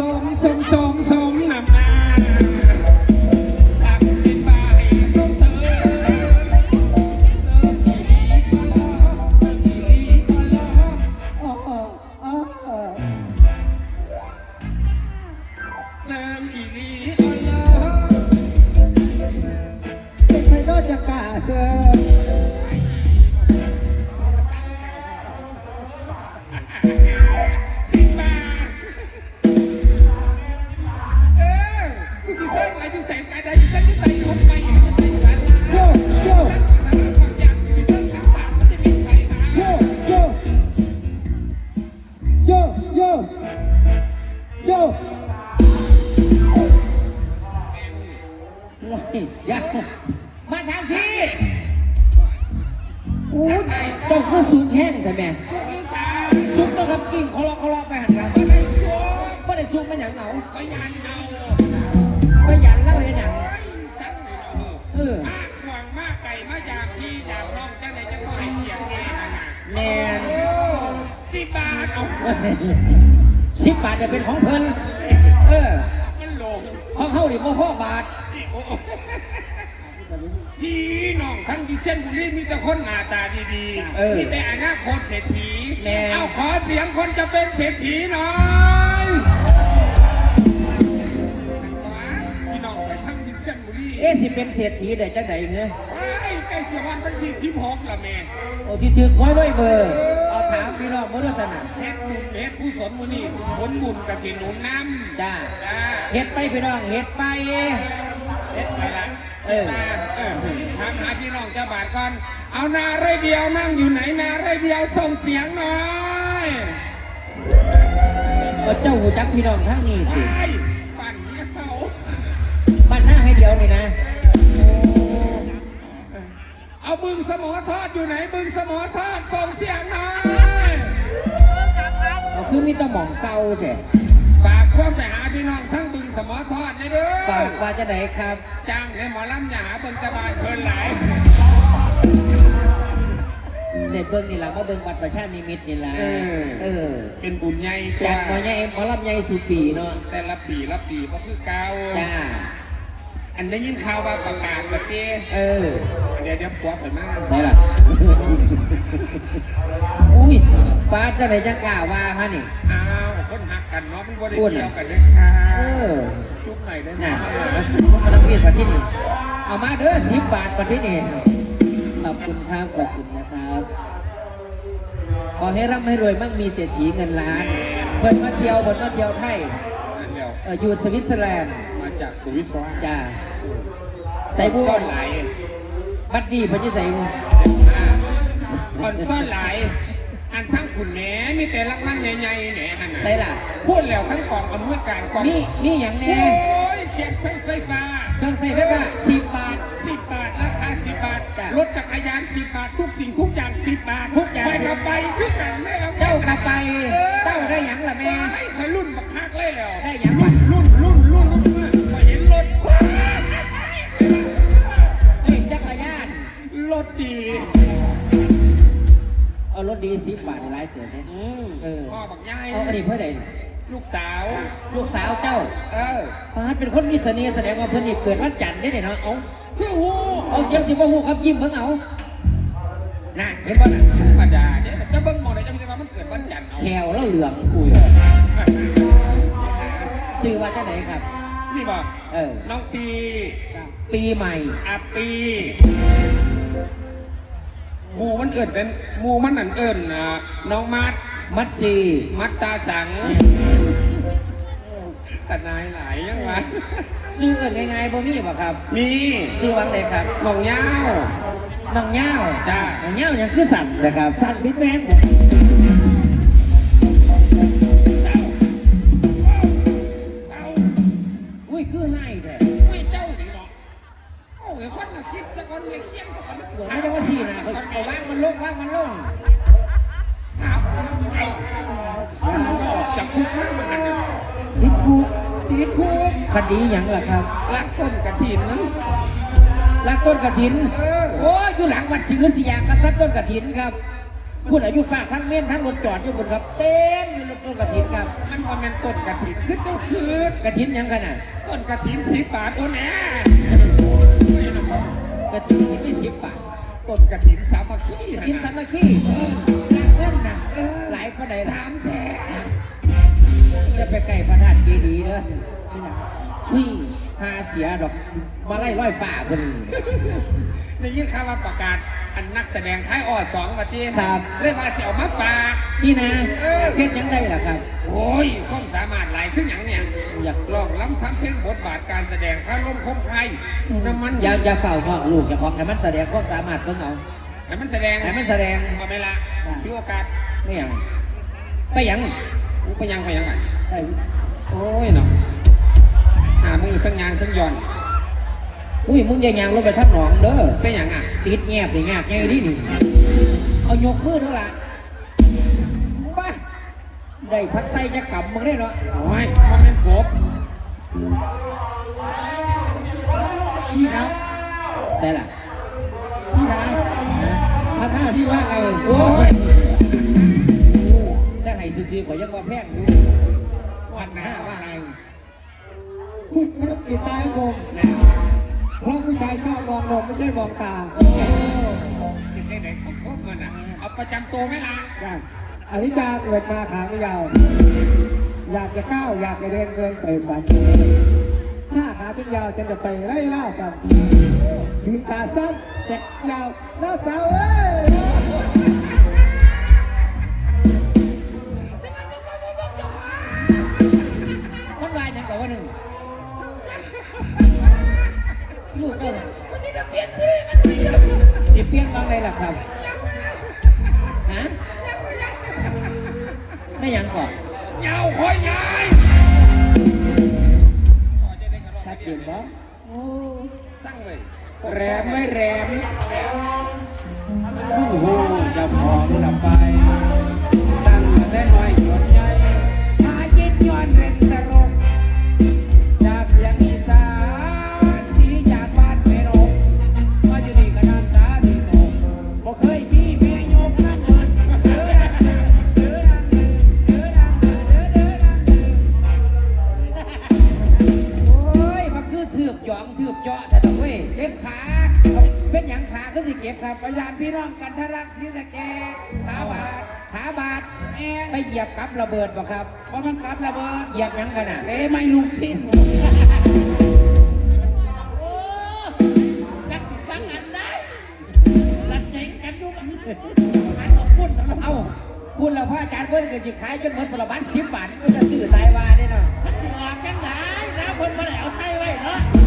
สองสองสองสอง อย่ามาทางที่อู้เจ้าคือสูงแห้งใช่ไหมชุดลิซ่าซุปนะครับกิ่งคอเลาะคอเลาะไปหันครับไม่ได้ชุดไม่ได้ซุปมันหยังเอาขยันเอาไม่ยันเล่าให้หนังไอ้สั่งเลยเนาะเออมากหวังมากไก่มากอยากพี่อยากน้องจังไหนจังก็ให้เกียรติแน่ขนาดแนนโอ้สิบบาทเอาสิบบาทจะเป็นของเพิ่นเออมันหลงของเขาดิบ่พ่อบาท โอ้โหที่น้องทั้งดิเช่นบุรีมีแต่คนหน้าตาดีเออ ๆ มีแต่อนาคตเศรษฐีแน่เอาขอเสียงคนจะเป็นเศรษฐีหน่อยพี่น้องไปทั้งดิเช่นบุรีเอ๊ะสิเป็นเศรษฐีได้จังไดเงี้ยไอ้ใกล้จะวันวันที่สิบหกละแม่ โอ้ที่ถือไว้ด้วยเบอร์เอาถามพี่น้องมาด้วยสนะเฮ็ดบุญเฮ็ดผู้สนมือนี่ผลบุญกับสิหนุนน้ำจ้าจ้าเฮ็ดไปพี่น้องเฮ็ดไปเฮ็ด ไปละเออมาเออถามหาพี่น้องเจ้าบาทก่อน เอานาไรเดียวนั่งอยู่ไหนนาไรเดียวส่งเสียงหน่อยว่าเจ้าหูจักพี่น้องทั้งนี้ติไปปั่นเนี่ยเขาบ้านหน้าให้เดียวนี่นะ เอาบึงสมอทอดอยู่ไหนบึงสมอทอดส่งเสียงหน่อยเอาคือมีแตะหม่องเก่าแท้ ฝากความไปหาพี่น้องทั้งบึงสมอทอดนะเด้ฝาอกว่าจะไหนครับ จ้างในหมอลำอย่าหาเบิ่งตะบานเพลินหลายในเบิ้งนี่แหละมาเบิ้งวัดประชานิมิตรนี่แหละเออ เออเป็นบุญใหญ่ตัจากหมอวใหญ่หมอลำใหญ่สุปีเนาะแต่ละปีละปีก็คือเก่าจ้าอันได้ยินข่าวว่าประกาศมาเต้เออเดี๋ยวเดี๋ยวปัวข่อยมาไหนล่ะ อุ้ยป้าจะไหนจะกล่าวว่าฮะนี่ อ้าวคนหักกันเนาะพี่บ่ได้พูดเกี่น่ะยวกันเลยค่ะเออ จุ๊บหน่อยได้ไหมน่ะมันกำลังเพียนมาที่นี่ เอามาเด้อสิบบาทมาที่นี่ ขอบคุณครับขอบคุณนะครับ ขอให้ร่ำให้รวยมั่งมีเศรษฐีเงินล้านเพิ่นมาเที่ยวเพิ่นมาเที่ยวไทยนั่นเดียวเอออยู่สวิตเซอร์แลนด์มาจากสวิตเซอร์แลนด์จ้าใส่บัวซ่อนหลายบัดดีเพิ่นจะใส่บั วอ่อนซ่อนหลาย อันทั้งขุนแหนมีแต่ลักมันใหญ่ๆแหนหันน่ะใส่ล่ะ พูดแล้วทั้งกองอำนวยการกองนี่นี่อย่างโอ้แน่ยเขียนเส้นไฟฟ้า เครื่องใส่ไฟฟ้าสิบบาท สิบบาท ราคาสิบบาท จ้ะรถจักรยานสิบบาท ทุกสิ่งทุกอย่างสิบบาททุกอย่าง ไปกับไปคือกันได้ครับเจ้ากลับไปออเจ้าได้หยังล่ะแม่ ไอ้เคยรุ่นบักคักเลยแล้วได้หยังวะ รุ่นรุ่น เอารถดีสิบบาทในไลฟ์เกิดเนี่ย อืมเออ พ่อบักย่ายเอาอันนี้เพื่อใดลูกสาว ลูกสาวเจ้าเออปาดเป็นคนมีเสน่ห์แสดงว่าเพิ่นนี่เกิดวันจันทร์ได้เนี่ยเนาะเอาคือหูเอาเสียงสิบ่ฮู้ครับยิ้มเบิ่งเอาน่ะเห็นบ่น่ะธรรมดาเนี่ยจะเบิ่งหมองได้จังไดว่ามันเกิดวันจันทร์เอาแขวแล้วเหลืองอุ้ยซื้อว่าจังไหนครับ นี่บอกเออ น้องปี ปีใหม่ อาปีหมูมัน เอิญเป็นหมูมันนั่นเอิญอ่าน้องมัดมัดซีมัดตาสังแต่นายหลายยังวะซื้อเอิ้นง่ายๆบ่มีบ่ครับ มีซื้อวังใดครับน้องย่าวน้องเหย้าจ้าน้องเหย้ายังคือสั่นนะครับสั่นพิษแม่ง คนน่ะคิดจะคนไม่เคียงสักคนหลวงไม่ใช่ว่าสีนะเขาเอาว่างมันลงว่างมันลงถามมันก็ออกจากคุกมากเหมือนกันนะทิศคุกตีคุกคดีหยังล่ะครับลักต้นกระถินลักต้นกระถินเออ โอ้ยอยู่หลังวัดชื่อเสียกันซัดต้นกระถินครับพูดอายุฝากทั้งเม่นทั้งรถจอดอยู่บนครับ เต้นอยู่รถต้นกระถินครับมันว่าแมันต้นกระถินคือเจ้าคืนกระถินหยังกันอะ ต้นกระถินสิบบาทโอ้แน่กระถิน กระถินไม่สิบบาทต้นกระถินสามัคคีกระถินสามัคคีรักเงินนะหลายประเดี๋ยวสามแสนจะไปไก่พระธาตุเจดีย์เลยหุ้ยหาเสียดอกมาไล่ร้อยฝ่าคน ในยิ่งข่าวว่าประกาศ อันนักแสดงค่ายอ้อสองมาตีครับ เรียกว่าเสียวมาฝาก นี่นะเออ เพชรยังได้ล่ะครับ โอ้ยความสามารถหลายขึ้นอย่างเนี่ยอยาก ลองล้ำทำเพลงบทบาทการแสดงข้าล้มคมไข่น้ำมันอย่าอย่าเฝ้านอกลูกอย่าของให้มันแสดงความสามารถเพิ่งเอาให้มันแสดงให้มันแสดงมาไม่ละถือโอกาสไม่หยังไปหยังมึงไปยังไปยังไงไอ้โอ้ยเนาะหามึงอยู่ทั้งยางทั้งย้อน อุ้ยมึงอย่ายางลงไปทับหนองเด้อเป็นอย่างอะติดแงบนี่ยากไงดินี่เอายกมือเท่าละบ้าได้พักไส้จะกำมึงได้เนาะโอ้ยมันเป็นกบพี่ครับใช่ล่ะพี่ครับพันห้าพี่ว่าไงโอ้ยได้ให้ซื้อๆขอยยังว่าแพงอยู่วันหน้าห้าว่าว่าไงไงพูดไม่ต้องปิดตาให้ผมนะ เพราะผู้ชายชอบมองนมไม่ใช่มองตาติดได้ไหนเขาครบมันอะ เอาประจำตัวไหมล่ะจ้ะอนิจจาเกิดมาขาไม่ยาว อยากจะก้าวอยากจะเดินเกินไปฝัน ถ้าขาทิ้งยาวฉันจะไปไล่ล่ากันทีมขาสั้นแต่ยาวหน้าสาวเอ้ยมันวายยังกับว่าหนึ่ง ลูกเอ้ยคนที่จะเปลี่ยนชื่อมันไม่ยอมสิเปลี่ยนบ้างได้ล่ะครับฮะไม่หยังก่อนยาวคอยยายชัดเจนปะสั่งเลยแรมไม่แรมลูกหูจะพอมละไป พี่น้องกันทรักศรีสะเกษขาบาดขาบาดแม่ไปเหยียบกับระเบิดบ่ครับเพราะมันกับระเบิดเหยียบยังกันอะเตะไม่ลูกสิ้นจักฟังอันได้รัดเจ๋งกันดูกันอันของพุ่นเอ้าพุ่นเราพระอาจารย์เพิ่นก็สิขายจนหมดประมาณสิบบาทก็จะซื้อตายวาได้เนาะมันสิออกจังไหนนะคนมาแล้วใส่ไว้เนาะ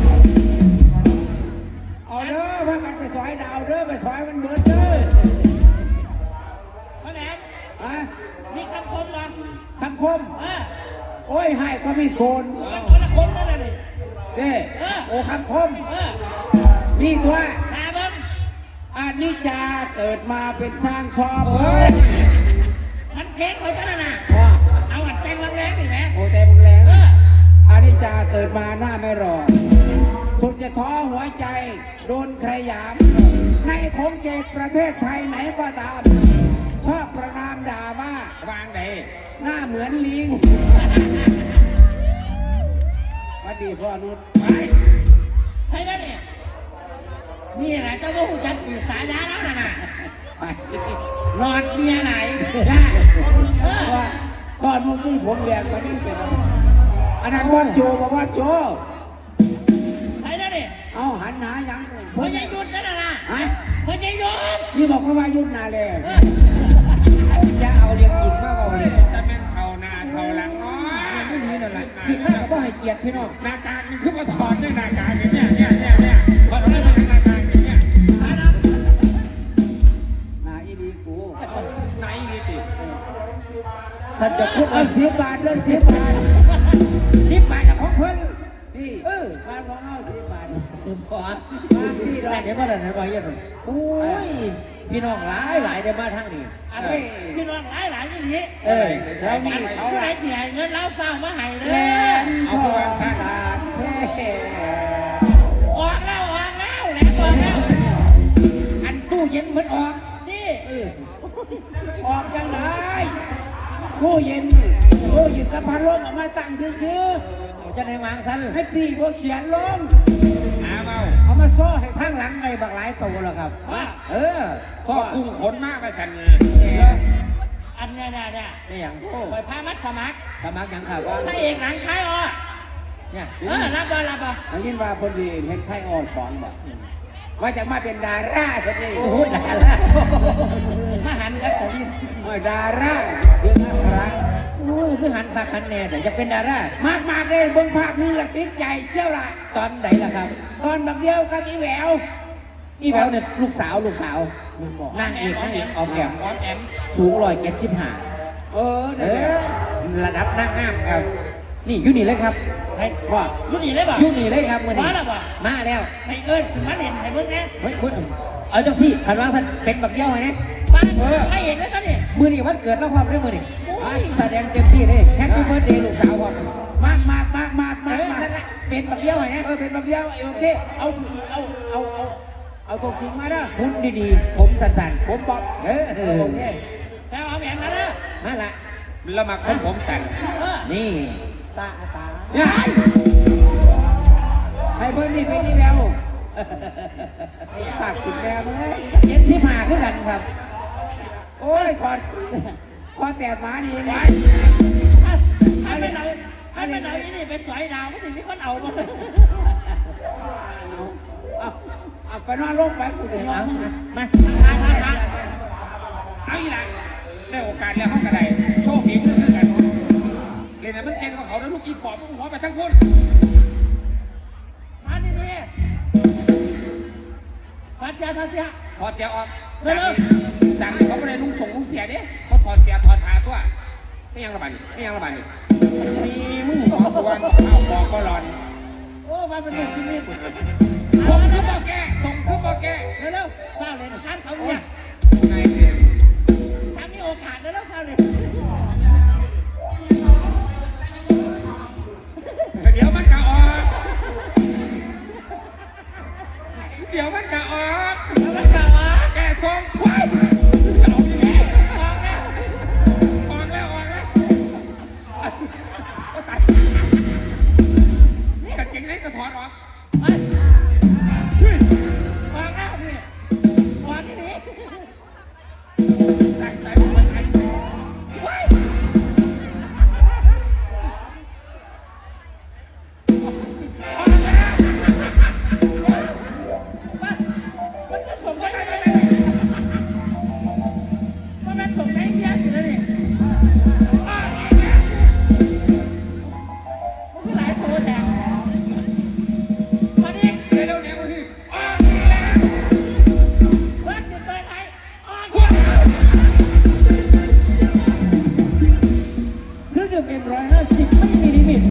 เอาเด้อพากันไปซอยดาวเด้อไปซอยมันเบิดเด้อมาแหนมฮะมีคำคมเหรอคำคมเออโอ้ยให้ก็มีโกนมันคนละคนนั่นแหละดิเด้เออโอ้คำคมเออมีตัวมาเบิ้งอานิจจาเกิดมาเป็นสร้างชอบโอ้เฮ้ยยมันเพลงเขาจะนั่นน่ะว่าเอาอันแจ้งวังแรงดิแม่โอ้แต่มึงแรงเอออานิจจาเกิดมาหน้าไม่รอ สุดจะท้อหัวใจโดนใครหยาม ในของเขตประเทศไทยไหนก็ตาม ชอบประนามด่าว่าวางไหนหน้าเหมือนลิงหวัดดีสวนุชไปใช่แล้วเนี่ยนี่แหละเจ้าพวกจัดตีสายาแล้วน่ะน่ะไปหลอดเมียไหนได้เออว่าสอนมุกที่ผมแรงกว่านี้เป็นอะไรอันนั้นวัดโจกับวัดโจใหันหายังพญายุทธ์นั่นน่ะนะฮะพญายุทธ์นี่บอกเขาว่ายุดนาแลเออจะเอาเรียงจริงมากกว่าเลยจะเป็นเท่านาเท่าหลังเนาะงานที่นี้นั่นแหละผิดมากก็บ่ให้เกียรติพี่น้องหน้ากากนี่คือมาถอดด้วยหน้ากากเนี่ยเนี่ยเนี่ยเนี่ยเนี่ยพอเราได้มาหน้ากากเนี่ยเนี่ยหานะนาอีดีกูไหนนี่ติท่านจะพูดเอาเอาสิบบาทด้วยสิบบาท พอบ้านที่แต่เราเดี๋ยวมาแต่ไหนมาเยอะหน่อยโอ้ยพี่น้องหลายหลายเดี๋ยวมาทางนี้อันนี้พี่น้องหลายหลายอย่างนี้เออแล้วนี่ผู้ใดที่ให้เงินเราเฝ้ามาให้เลแลยนทองตาดแพ่ออกแล้วออกแล้วแหลมออกแล้วอันตู้เย็นเหมือนออกนี่เออตู้เย็นตู้เย็นกับพัดลมเอามาตั้งซื้อผมจะในวางสันๆให้ปีพวกเขียนลงหาเมาเอามาซ่อให้ข้างหลังในบักหลายตัวแล้วครับ ว่า เออซอกกุ้งขนมากไปสั่นเลยอันเนี้ยเนี่ยเนี่ยไม่อย่างโอ้ปล่อยพามัดสมัครสมัครยังครับว่าพระเอกหนังคล้ายอะเนี่ยเออรับบอลรับบอลได้ยินว่าพอดีเห็นไข่ออกสองบ่ว่าจะมาเป็นดาราซะนี่โอ้โหด่าละมาหันครับแต่นี่เออดาราเรื่องอะไร โอ้ยคือหันคาคันแน่แต่อยากเป็นดารามากมากๆเลยเบิ่งภาพนี้ละติดใจเชี่ยวละตอนไหนล่ะครับ ตอนบักเดียวกับอีแหววอีแววเนี่ยลูกสาวลูกสาวมันบอกนางเอกนางเอกออมแอมออมแอมสูงร้อยเจ็ดสิบห้าเออเอเด้ออระดับนางงามครับ นี่อยูนี่เลยครับให้ว่ายุติเลยบ่อยูนี่เลยครับมื่อนี้มาแล้วบ่มาแล้วให้เอิ้นขึ้นมาเล่นให้เบิ่งนะเฮ้ยคุณเอาจังสิขันวางสันเป็นบักเย้าไงนะบ้านพระเอกแล้วก็นี่มือนี่วันเกิดแล้วพร้อมด้วยมือนี่ไอ้ แสดงเต็มที่เลยแฮปปี้เบิร์ดเดย์ลูกสาวพร้อมมากมากมากมากมากมากนั่นแหละเป็นบักเย้าไงนะเออเป็นบักเดียวโอเคเอาเอาเอาเอาเอาตัวจริงมาเด้อหุ่นดีๆ ผมสั้นผมบอกเออเออโอเคแล้วออมแอมมาเด้อมาละแล้วมาคนผมสั่นนี่ตาตาให้เพิ่นนี่เป็นอีแววปากคุณแม่เอ้ยเจ็ดสิบห้าคือกันครับ โอ้ยถอด ถอดแต่หมานี่ไปนี่ให้ไปไหนให้ไปไหนนี่เป็นสอยดาวไม่ถึงมีคนเอาบ่เอาเอาไปนอนลงไปกูจะยอเอามมึงมาทางทางทางเอาอีหลังได้โอกาสแล้วเขากระไดโชคดีคือกันเลยนะมันเก่งกว่าเขาแล้วลูกอีปอบมึงหัวไปทั้งพุ่นมานี่นี่พัดยาทัดยาถอดเสียออกเร็ว สั่งนี่เขาไม่ได้ลุงส่งลุงเสียเด้เขาถอดเสียถอดขาตัวไม่ยังระบาดนี่ไม่ยังระบาดนี่มีมึงหัวกวนเอาปอกก็ร้อนโอ้มาเป็นลูกที่นี่ส่งคือบอกแกส่งคือบอกแกเร็วๆฟ้าเลยท่านเขาเนี่ยไงเนี่ยทำมีโอกาสแล้วฟ้าเลยเดี๋ยวมันกะออก เดี๋ยวมันกะออกแล้วมันกล่าวว่าแกส่งไว้